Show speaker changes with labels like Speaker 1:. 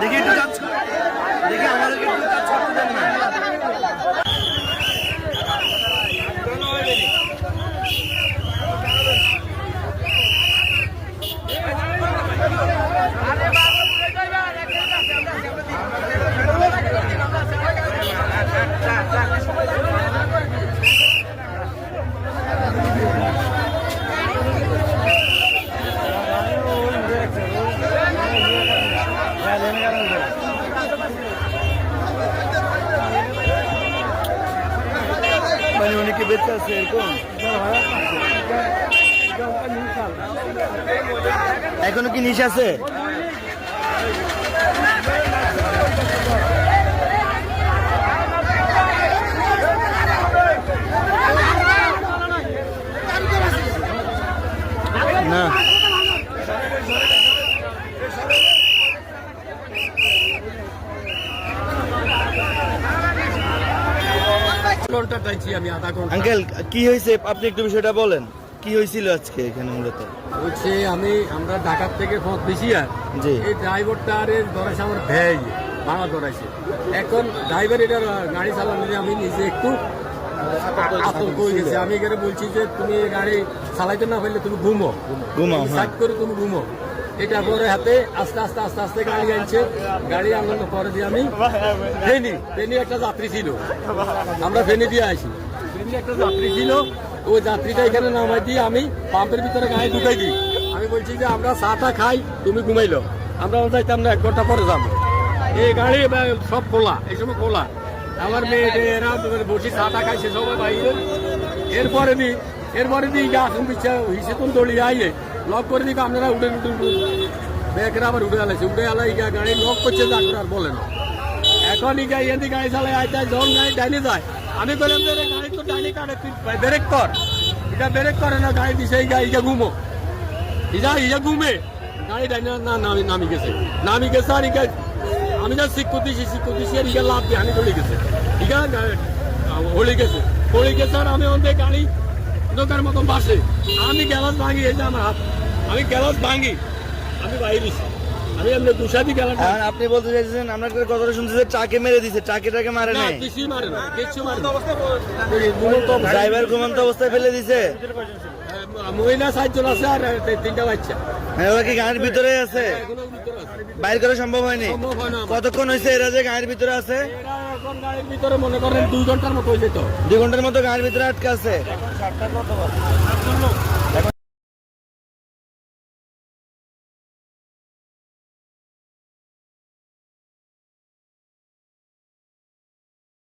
Speaker 1: দেখি একটু দেখি দেখি আমাদেরকে একটু কাজ করতে দেন না। মানে অনেকে বেঁচে আছে এরকম? এখনও কি নিশ আছে? না।
Speaker 2: ঘণ্টা টাইছি আমি আধা ঘণ্টা।
Speaker 1: আঙ্কেল কি হয়েছে? আপনি একটু বিষয়টা বলেন। কি হয়েছিল আজকে এখানে মূলত?
Speaker 2: বলছে আমি আমরা ঢাকার থেকে পথ বেশি আর
Speaker 1: জি।
Speaker 2: এই ড্রাইভারটা আরে ধরাইছে আমার ভ্যাই ভাড়া ধরাইছে। এখন ড্রাইভার এটা গাড়ি চালানো যে আমি নিজে একটু আতঙ্ক হয়ে গেছে। আমি এখানে বলছি যে তুমি গাড়ি চালাইতে না পারলে তুমি ঘুমো।
Speaker 1: ঘুমাও, হ্যাঁ।
Speaker 2: সাইড করে তুমি ঘুমো। এটা পরে হাতে আস্তে আস্তে আস্তে আস্তে গাড়ি আনছে। গাড়ি আনানোর পরে দিয়ে আমি ফেনি ফেনি একটা যাত্রী ছিল। আমরা ফেনি দিয়ে আসি। ফেনি একটা যাত্রী ছিল। ওই যাত্রীটা এখানে নামাই দিয়ে আমি পাম্পের ভিতরে গাড়ি ঢুকাই দিই। আমি বলছি যে, আমরা চাটা খাই, তুমি ঘুমাইলো। আমরা যাইতাম না, এক ঘণ্টা পরে যাব। এই গাড়ি সব খোলা, এই সময় খোলা। আমার মেয়ে এরা বসে চাটা খাইছে সবাই বাইরে। এরপরে দি এরপরে দি গাছ পিছা, হিসে তো দড়ি আইয়ে লক করে দিকে আপনারা উঠে উঠে আবার উঠে আলাইছে। উঠে আলাই গা গাড়ি লক করছে যা আর বলে না। এখন ইগা এদি গাড়ি চালাই আইতে যখন গাড়ি ডাইনে যায়, আমি বললাম গাড়ি তো ডাইনে কাটে, তুই ব্রেক কর। এটা ব্রেক করে না, গাড়ি দিছে, এই গাড়ি ঘুমো। ইজা ইজা ঘুমে। গাড়ি ডাইনে না, নামি নামি গেছে। নামি গেছে আর ইগা আমি যা শিক্ষক দিছি শিক্ষক দিছি, আর ইগা লাভ দিয়ে আমি চলে গেছে। ইগা হলে গেছে। হলে গেছে আর আমি ওদের গাড়ি দোকান মতন বাসে। আমি গ্যালাস ভাঙি এই যে আমার হাত। আমি গ্যালাস ভাঙি। আমি বাইরে আমি এমনি
Speaker 1: আপনি বলতে চাইছেন আমরা একটা কথাটা শুনছি যে ট্রাকে মেরে দিছে? ট্রাকে ট্রাকে মারে
Speaker 2: না না। দুটো
Speaker 1: ড্রাইভার ঘুমন্ত অবস্থায় ফেলে দিছে?
Speaker 2: মহিলা সাতজন আছে আর তিনটা বাচ্চা।
Speaker 1: হ্যাঁ ওরা কি গাড়ির ভিতরে আছে?
Speaker 2: ভিতরে আছে।
Speaker 1: বাইর করা সম্ভব হয়নি?
Speaker 2: হয়।
Speaker 1: কতক্ষণ হয়েছে? এরা যে গাড়ির ভিতরে আছে?
Speaker 2: এরা এখন গাড়ির ভিতরে মনে করেন দুই ঘণ্টার মতো হয়েছে তো।
Speaker 1: দুই ঘণ্টার মতো গাড়ির ভিতরে আটকে আছে।